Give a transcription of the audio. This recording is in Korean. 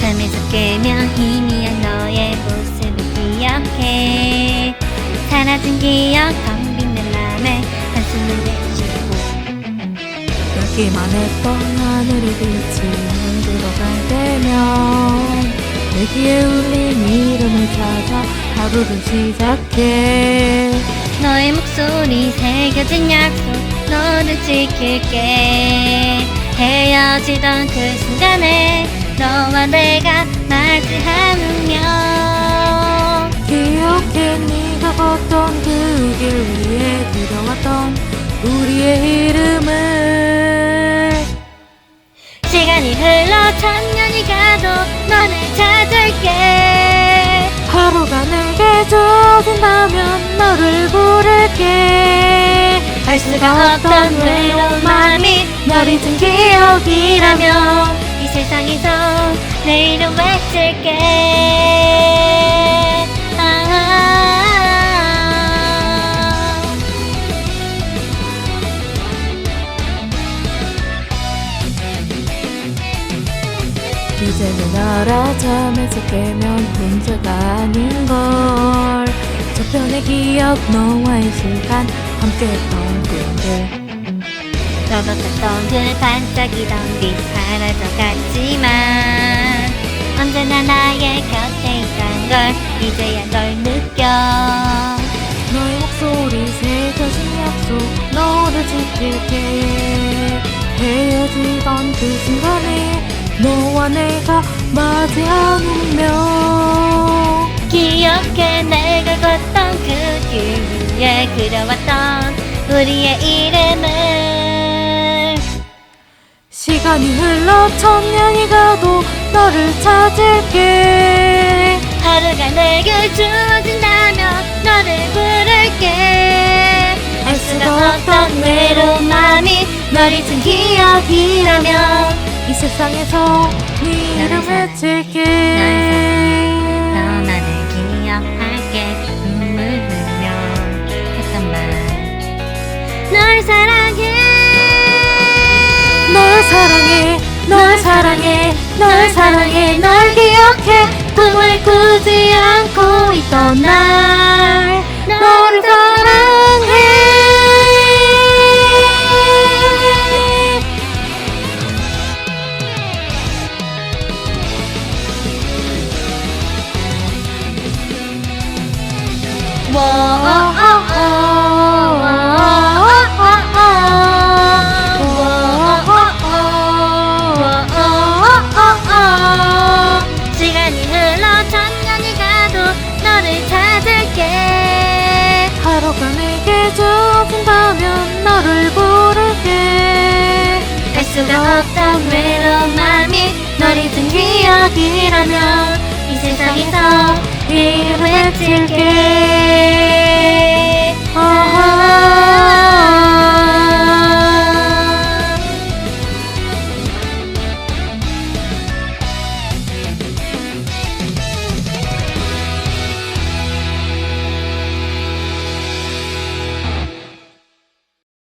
잠에서 깨면 희미한 너의 모습을 기억해 사라진 기억 텅빈 내 맘에 한숨을 내쉬고. 열기만 했던 하늘의 빛이 눈 들어갈 때면 내 귀에 울린 이름을 찾아 하루를 시작해. 너의 목소리 새겨진 약속 너를 지킬게. 헤어지던 그 순간에 너와 내가 운명 기억해 네 가 걷던 그 길 위에 들어왔던 우리의 이름을. 시간이 흘러 천 년이 가도 너를 찾을게. 하루가 내게 주어진다면 너를 부를게. 알 수가 없던 외로운 마음이 널 잊은 기억이라면 이 세상에서 내 이름 외칠게 이제는 알아 잠에서 깨면 혼자가 아닌걸. 저편의 기억 너와의 시간 함께했던 꿈들 탔던 그 반짝이던 빛 사라져갔지만 언제나 나의 곁에 있단 걸 이제야 널 느껴. 너의 목소리 새겨진 약속 너를 지킬게. 헤어지던 그 순간에 너와 내가 맞이한 운명 기억해 내가 걷던 그 길 위에 그려왔던 우리의 이름을. 시간이 흘러 천년이 가도 너를 찾을게. 하루가 내게 주어진다면 너를 부를게. 알 수가 없던 외로운 마음이 널 잊은 기억이라면 이 세상에서 네 이름 사랑해. 외칠게 너만을 기억할게. 눈물 흘려 했던 말널 사랑해. 널 사랑해. 널 사랑해. 널 사랑해. 널 시간이 흘러 천년이 가도 너를 찾을게. 하루가 내게 주어진다면 너를 부를게. 알 수가 없던 외로운 마음이 널 잊은 기억이라면 이 세상에서 외칠게